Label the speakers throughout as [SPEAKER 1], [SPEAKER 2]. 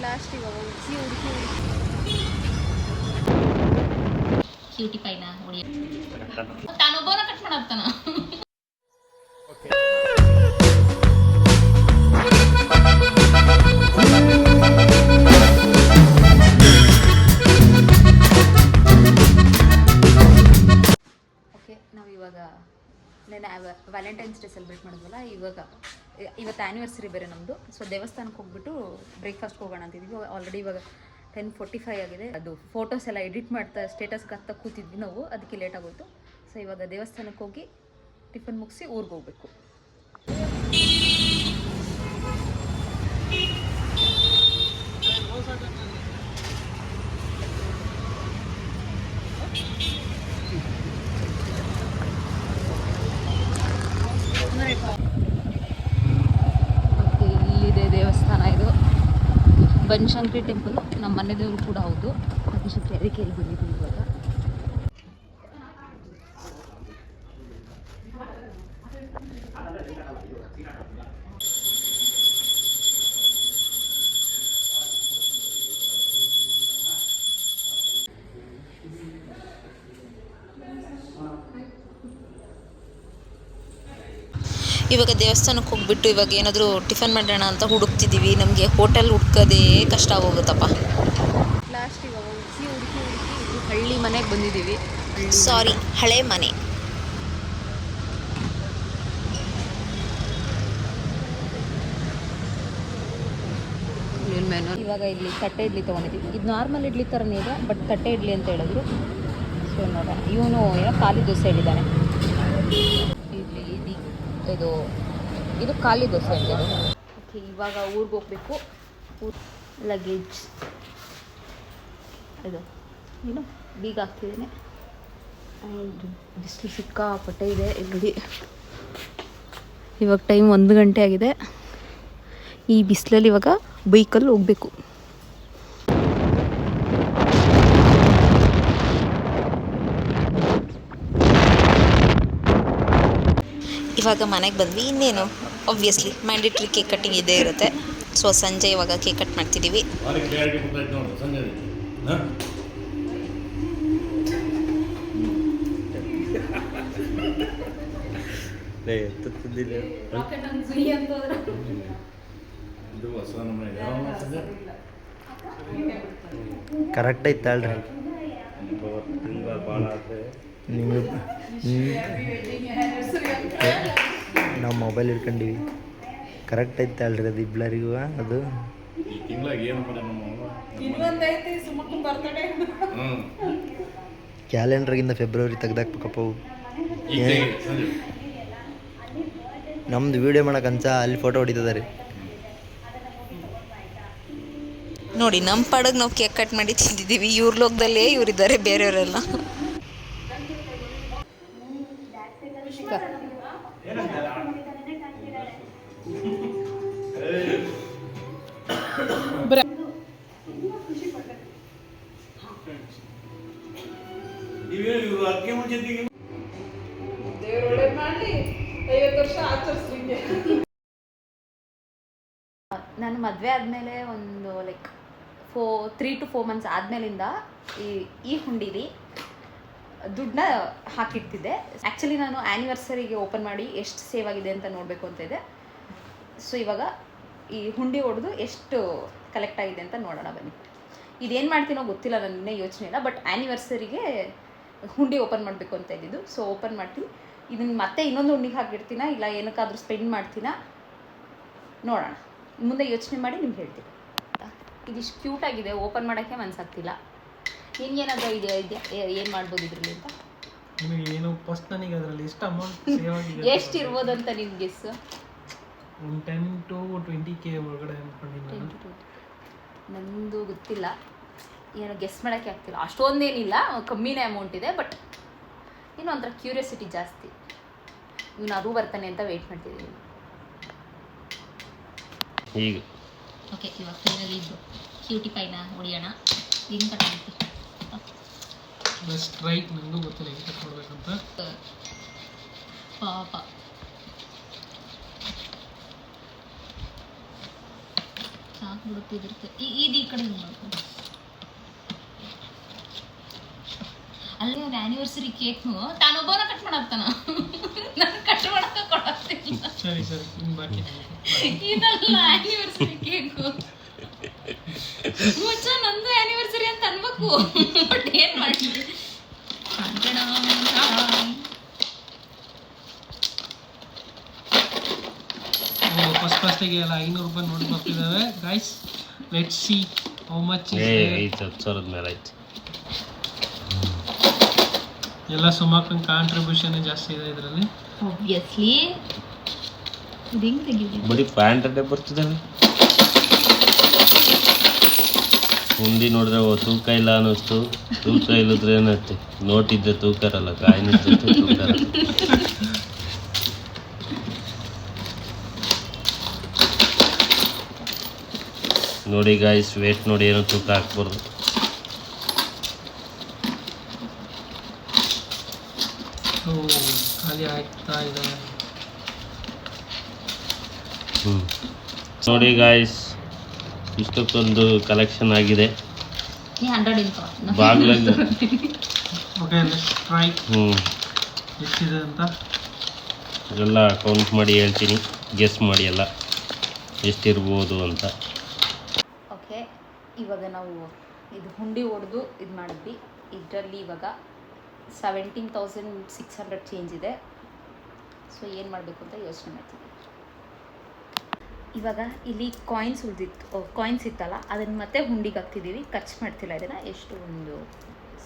[SPEAKER 1] Last ಇವಾಗ
[SPEAKER 2] ತಾನೊಬ್ಬನ cut ಮಾಡತ್ತಾನ
[SPEAKER 1] okay ನಾವು ಇವಾಗ ನೆನೆ ವ್ಯಾಲೆಂಟೈನ್ಸ್ ಡೇ ಸೆಲೆಬ್ರೇಟ್ ಮಾಡಿದ್ವಲ್ಲ ಇವಾಗ ಇವತ್ತು ಆ್ಯನಿವರ್ಸರಿ ಬೇರೆ ನಮ್ಮದು ಸೊ ದೇವಸ್ಥಾನಕ್ಕೆ ಹೋಗ್ಬಿಟ್ಟು ಬ್ರೇಕ್ಫಾಸ್ಟ್ಗೆ ಹೋಗೋಣ ಅಂತಿದ್ವಿ ಆಲ್ರೆಡಿ ಇವಾಗ ಟೆನ್ ಫೋರ್ಟಿ ಫೈವ್ ಆಗಿದೆ. ಅದು ಫೋಟೋಸ್ ಎಲ್ಲ ಎಡಿಟ್ ಮಾಡ್ತಾ ಸ್ಟೇಟಸ್ಗೆ ಹತ್ತ ಕೂತಿದ್ವಿ ನಾವು. ಅದಕ್ಕೆ ಲೇಟ್ ಆಗೋಯ್ತು. ಸೊ ಇವಾಗ ದೇವಸ್ಥಾನಕ್ಕೆ ಹೋಗಿ ಟಿಫನ್ ಮುಗಿಸಿ ಊರಿಗೆ ಹೋಗ್ಬೇಕು ಮತ್ತು ಇಲ್ಲಿದೆ ದೇವಸ್ಥಾನ ಇದು ಬನಶಂಕರಿ ಟೆಂಪಲ್ ನಮ್ಮ ಮನೆ ದೇವರು ಕೂಡ ಹೌದು. ಅದಕ್ಕೆ ಅದಕ್ಕೆ ಬಂದಿದ್ದೀವಿ ಇವಾಗ.
[SPEAKER 2] ಇವಾಗ ದೇವಸ್ಥಾನಕ್ಕೆ ಹೋಗ್ಬಿಟ್ಟು ಇವಾಗ ಏನಾದರೂ ಟಿಫನ್ ಮಾಡೋಣ ಅಂತ ಹುಡುಕ್ತಿದ್ದೀವಿ. ನಮಗೆ ಹೋಟೆಲ್ ಹುಡ್ಕೋದೇ ಕಷ್ಟ ಆಗೋಗುತ್ತಪ್ಪ.
[SPEAKER 1] ಲಾಸ್ಟ್ ಇವಾಗ ಹುಡುಕಿ ಹುಡುಕಿ ಹುಡುಕಿ ಹಳ್ಳಿ ಮನೆಗೆ ಬಂದಿದ್ದೀವಿ.
[SPEAKER 2] ಸಾರಿ ಹಳೆ ಮನೆ.
[SPEAKER 1] ಇವಾಗ ಇಲ್ಲಿ ತಟ್ಟೆ ಇಡ್ಲಿ ತೊಗೊಂಡಿದ್ದೀವಿ. ಇದು ನಾರ್ಮಲ್ ಇಡ್ಲಿ ಥರನೇ ಇದೆ ಬಟ್ ತಟ್ಟೆ ಇಡ್ಲಿ ಅಂತ ಹೇಳಿದ್ರು. ಸೊ ಇವನು ಏನೋ ಖಾಲಿ ದೋಸೆ ಹೇಳಿದ್ದಾನೆ. ಇದು ಇದು ಖಾಲಿ ದೋಸೆ ಹೇಳಿದ್ರು ಓಕೆ ಇವಾಗ ಊರಿಗೆ ಹೋಗ್ಬೇಕು. ಲಗೇಜ್ ಇದು, ಏನು? ಬೀಗ ಹಾಕ್ತಿದ್ದೀನಿ. ಆ್ಯಂಡ್ ಬಿಸಿಲು ಸಿಕ್ಕಾಪಟ್ಟೆ ಇದೆ ಇಲ್ಲಿ ಇವಾಗ ಟೈಮ್ ಒಂದು ಗಂಟೆ ಆಗಿದೆ. ಈ ಬಿಸಿಲಲ್ಲಿ ಇವಾಗ ಬೈಕಲ್ಲಿ ಹೋಗಬೇಕು.
[SPEAKER 2] ಇವಾಗ ಮನೆಗೆ ಬಂದ್ವಿ. ಇನ್ನೇನು ಆಬ್ವಿಯಸ್ಲಿ ಮ್ಯಾಂಡೇಟ್ರಿ ಕೇಕ್ ಕಟ್ಟಿಂಗ್ ಇದ್ದೇ ಇರುತ್ತೆ. ಸೊ ಸಂಜೆ ಇವಾಗ ಕೇಕ್ ಕಟ್ ಮಾಡ್ತಿದ್ದೀವಿ
[SPEAKER 3] ಕರೆಕ್ಟ್ ಐತೆ ಅಲ್ರಿ.
[SPEAKER 4] ತಿಂಗಳ ಭಾಳ ಆದರೆ.
[SPEAKER 3] ನಿಮಗೆ ಮೊಬೈಲ್ ಇಟ್ಕೊಂಡಿವಿ ಕರೆಕ್ಟ್ ಐತೆ ಅಲ್ರಿ ಅದು ಇಬ್ಲರಿಗೂ ಅದು. ಕ್ಯಾಲೆಂಡ್ರಾಗಿಂದ ಫೆಬ್ರವರಿ ತೆಗ್ದಾಕ್ಬೇಕಪ್ಪ ಅವು. ನಮ್ದು ವಿಡಿಯೋ ಮಾಡಕ್ಕೆ ಅಂತ ಅಲ್ಲಿ ಫೋಟೋ ಹೊಡಿತದ
[SPEAKER 2] ನೋಡಿ ನಮ್ಮ ಪಾಡಗ್ ನಾವು ಕೇಕ್ ಕಟ್ ಮಾಡಿ ತಿಂದಿದ್ದೀವಿ ಇವ್ರ ಲೋಕದಲ್ಲೇ ಇವರಿದ್ದಾರೆ ಬೇರೆಯವರೆಲ್ಲ
[SPEAKER 4] ನೀವೇನು ಇವರು ಅದಕ್ಕೆ ಮುಂಚೆ ತೆಗಿ
[SPEAKER 1] ನಾನು ಮದುವೆ ಆದಮೇಲೆ ಒಂದು like four three to four months ಆದಮೇಲಿಂದ ಈ ಈ ಹುಂಡಿಲಿ ದುಡ್ಡನ್ನ ಹಾಕಿಟ್ಟಿದ್ದೆ. ಆ್ಯಕ್ಚುಲಿ ನಾನು ಆ್ಯನಿವರ್ಸರಿಗೆ ಓಪನ್ ಮಾಡಿ ಎಷ್ಟು ಸೇವ್ ಆಗಿದೆ ಅಂತ ನೋಡಬೇಕು ಅಂತ ಇದೆ. ಸೊ ಇವಾಗ ಈ ಹುಂಡಿ ಹೊಡೆದು ಎಷ್ಟು ಕಲೆಕ್ಟ್ ಆಗಿದೆ ಅಂತ ನೋಡೋಣ ಬನ್ನಿ. ಇದೇನು ಮಾಡ್ತೀನೋ ಗೊತ್ತಿಲ್ಲ ನನಗೆ ಯೋಚನೆ ಇಲ್ಲ ಬಟ್ ಆ್ಯನಿವರ್ಸರಿಗೆ ಹುಂಡಿ ಓಪನ್ ಮಾಡಬೇಕು ಅಂತ ಇದ್ದಿದ್ದು. ಸೊ ಓಪನ್ ಮಾಡ್ತೀನಿ. ಇದನ್ನು ಮತ್ತೆ ಇನ್ನೊಂದು ಹುಂಡಿಗೆ ಹಾಕಿಡ್ತೀನ ಇಲ್ಲ ಏನಕ್ಕಾದರೂ ಸ್ಪೆಂಡ್ ಮಾಡ್ತೀನ? ನೋಡೋಣ. ಮುಂದೆ ಯೋಚನೆ ಮಾಡಿ ನಿಮ್ಗೆ ಹೇಳ್ತೀನಿ. ಇದಿಷ್ಟು ಕ್ಯೂಟಾಗಿದೆ ಓಪನ್ ಮಾಡೋಕ್ಕೆ ಮನ್ಸಾಗ್ತಿಲ್ಲ. ನಿನ್ಗೇನಾದ್ರೂ ಐಡಿಯಾ ಇದೆಯಾ ಏನು ಮಾಡ್ಬೋದು ಇದರಲ್ಲಿ ಅಂತ?
[SPEAKER 5] ನಿಮಗೆ ಏನು ಫಸ್ಟ್ ನನಗೆ ಅದರಲ್ಲಿ ಎಷ್ಟು ಅಮೌಂಟ್ ಸೇವ್ ಆಗಿದೆ
[SPEAKER 1] ಎಷ್ಟು ಇರ್ಬೋದು ಅಂತ ನಿಮ್ಮ ಗೆಸ್
[SPEAKER 5] ಒಂದು ಟೆನ್ ಟು ಟ್ವೆಂಟಿ ಕೆ ಒಳಗಡೆ ಅನ್ಕೊಂಡಿದ್ದೀನಿ
[SPEAKER 1] ನಂದು ಗೊತ್ತಿಲ್ಲ. ಏನೋ ಗೆಸ್ ಮಾಡೋಕ್ಕೆ ಆಗ್ತಿಲ್ಲ. ಅಷ್ಟೊಂದೇನಿಲ್ಲ ಕಮ್ಮಿನೇ ಅಮೌಂಟ್ ಇದೆ ಬಟ್ ಇನ್ನೂ ಒಂಥರ ಕ್ಯೂರಿಯಾಸಿಟಿ ಜಾಸ್ತಿ. ಇವನು ಅದು ಬರ್ತಾನೆ ಅಂತ ವೆಯ್ಟ್ ಮಾಡ್ತಿದ್ದೀನಿ.
[SPEAKER 4] ಈಗ
[SPEAKER 2] ಓಕೆ ಇವಾಗ ಫೈನಲಿ ಇದು. ಕ್ಯೂಟಿ ಪೈನ ಹೊಡಿಯೋಣ ಹೆಂಗೆ ಕಟ್
[SPEAKER 5] ಬೆಸ್ಟ್ ರೈಟ್ ನನಗೂ ಗೊತ್ತಿಲ್ಲ ಹೆಂಗೆ ಕಟ್ ಮಾಡ್ಬೇಕಂತ
[SPEAKER 2] ಪಾಪ. ಸಾಕು
[SPEAKER 1] ಹಾಕ್ಬಿಡುತ್ತೆ ಇದಿರುತ್ತೆ ಇದು ಈ ಕಡೆ ಹಿಂಗ್ ಮಾಡ್ಕೊಂಡು ಅಲ್ಲೇ ಒಂದು ಆ್ಯನಿವರ್ಸರಿ ಕೇಕ್ನು ತಾನೊಬ್ಬನ ಕಟ್ ಮಾಡಾಕ್ತಾನ. ನಾನು ಕಟ್ ಮಾಡಕ್ಕೆ ಕೊಡತ್ತಿಲ್ಲ
[SPEAKER 5] ಸರಿ ಸರಿ
[SPEAKER 1] ಇದಲ್ಲ ಆ್ಯನಿವರ್ಸರಿ ಕೇಕು ಮುಚ್ಚ ನಂದು ಆನಿವರ್ಸರಿ ಅಂತ ಅನ್ಬೇಕು. ಬಟ್ ಏನು ಮಾಡಲಿ?
[SPEAKER 5] ಫಸ್ಟಿಗೆ ಎಲ್ಲ ಐನೂರು ರೂಪಾಯಿ ನೋಡಿ ಬರ್ತಿದ್ದಾವೆ guys let see how much
[SPEAKER 4] ಹತ್ತು ಸಾವಿರದ ಮೇಲೆ ಐತೆ
[SPEAKER 5] ಎಲ್ಲ ಸುಮಾರು ಕಾಂಟ್ರಿಬ್ಯೂಷನ್ ಜಾಸ್ತಿ ಇದೆ ಇದರಲ್ಲಿ.
[SPEAKER 1] ಒಬ್ವಿಯಸ್ಲಿ ಇದು ಹೆಂಗೆ ತೆಗಿಯೋದು
[SPEAKER 4] ಬರೀ ಫೈವ್ ಹಂಡ್ರೆಡ್ ಬರ್ತಿದ್ದಾವೆ ಹುಂಡಿ ನೋಡಿದ್ರೆ ಓ ತೂಕ ಇಲ್ಲ ಅನ್ನಿಸ್ತು ತೂಕ ಇಲ್ಲದ್ರೆ ಏನತ್ತೆ ನೋಟಿದ್ದೆ ತೂಕ ಇರಲ್ಲ ಕಾಯಿನ ತೂಕ ಇರಲ್ಲ. ನೋಡಿ ಗಾಯ್ಸ್ ವೇಟ್ ನೋಡಿ ಏನೋ ತೂಕ ಹಾಕ್ಬಾರ್ದು
[SPEAKER 5] ಸೊ ಖಾಲಿ ಆಗ್ತಾ ಇದೆ.
[SPEAKER 4] ಹ್ಞೂ ನೋಡಿ ಗಾಯ್ಸ್ ಇಷ್ಟಕ್ಕೊಂದು ಕಲೆಕ್ಷನ್ ಆಗಿದೆ. ಬಾಗ್ಲಲ್ಲಿ. ಹ್ಞೂ ಎಲ್ಲ ಕೌಂಟ್ ಮಾಡಿ ಹೇಳ್ತೀನಿ. ಗೆಸ್ ಮಾಡಿ ಎಲ್ಲ. ಎಷ್ಟಿರ್ಬೋದು ಅಂತ.
[SPEAKER 1] ಓಕೆ ಇವಾಗ ನಾವು ಇದು ಹುಂಡಿ ಹೊಡೆದು ಇದು ಮಾಡಿದ್ವಿ. ಇದರಲ್ಲಿ ಇವಾಗ seventeen thousand six hundred change ಇದೆ. ಸೊ ಏನು ಮಾಡಬೇಕು ಅಂತ ಯೋಚನೆ ಮಾಡ್ತೀವಿ ಇವಾಗ ಇಲ್ಲಿ ಕಾಯಿನ್ಸ್ ಉಳಿದಿತ್ತು ಕಾಯಿನ್ಸ್ ಇತ್ತಲ್ಲ ಅದನ್ನು ಮತ್ತೆ ಹುಂಡಿಗೆ ಹಾಕ್ತಿದ್ದೀವಿ ಖರ್ಚು ಮಾಡ್ತಿಲ್ಲ ಇದನ್ನು. ಎಷ್ಟು? ಒಂದು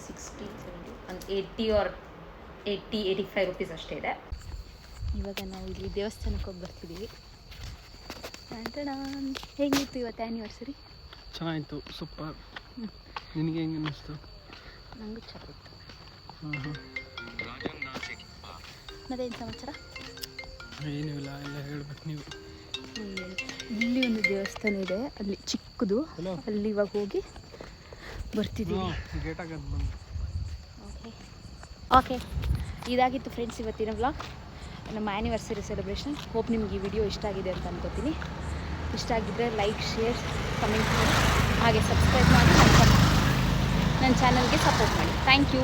[SPEAKER 1] ಸಿಕ್ಸ್ಟಿ ಸೆವೆಂಟಿ ಒಂದು eighty or eighty eighty five rupees ಅಷ್ಟೇ ಇದೆ. ಇವಾಗ ನಾವು ಇಲ್ಲಿ ದೇವಸ್ಥಾನಕ್ಕೆ ಹೋಗಿ ಬರ್ತಿದ್ದೀವಿ ಹೇಗಿತ್ತು ಇವತ್ತು ಆ್ಯನಿವರ್ಸರಿ
[SPEAKER 5] ಚೆನ್ನಾಗಿತ್ತು ಸೂಪರ್. ನಿನಗೆ ಹೆಂಗೆ ಅನ್ನಿಸ್ತು?
[SPEAKER 1] ನನಗೂ ಚೆನ್ನಾಗಿತ್ತು.
[SPEAKER 5] ಹಾಂ ಹಾಂ
[SPEAKER 1] ಮತ್ತೇನು ಸಮಾಚಾರ?
[SPEAKER 5] ಏನೂ ಇಲ್ಲ ಎಲ್ಲ ಹೇಳ್ಬೇಕು ನೀವು.
[SPEAKER 1] ಇಲ್ಲಿ ಒಂದು ದೇವಸ್ಥಾನ ಇದೆ ಅಲ್ಲಿ ಚಿಕ್ಕದು. ಅಲ್ಲಿ ಇವಾಗ ಹೋಗಿ ಬರ್ತಿದ್ದೀವಿ
[SPEAKER 5] ಗೇಟ್ ಆಗೋದು ಬಂದು.
[SPEAKER 1] ಓಕೆ ಓಕೆ ಇದಾಗಿತ್ತು ಫ್ರೆಂಡ್ಸ್ ಇವತ್ತಿನ ವ್ಲಾಗ್ ನಮ್ಮ ಆ್ಯನಿವರ್ಸರಿ ಸೆಲೆಬ್ರೇಷನ್ ಹೋಪ್ ನಿಮ್ಗೆ ಈ ವಿಡಿಯೋ ಇಷ್ಟ ಆಗಿದೆ ಅಂತ ಅನ್ಕೋತೀನಿ. ಇಷ್ಟ ಆಗಿದ್ದರೆ ಲೈಕ್ ಶೇರ್ ಕಮೆಂಟ್ ಮಾಡಿ. ಹಾಗೆ ಸಬ್ಸ್ಕ್ರೈಬ್ ಮಾಡಿ ನನ್ನ ಚಾನಲ್ಗೆ ಸಪೋರ್ಟ್ ಮಾಡಿ. Thank you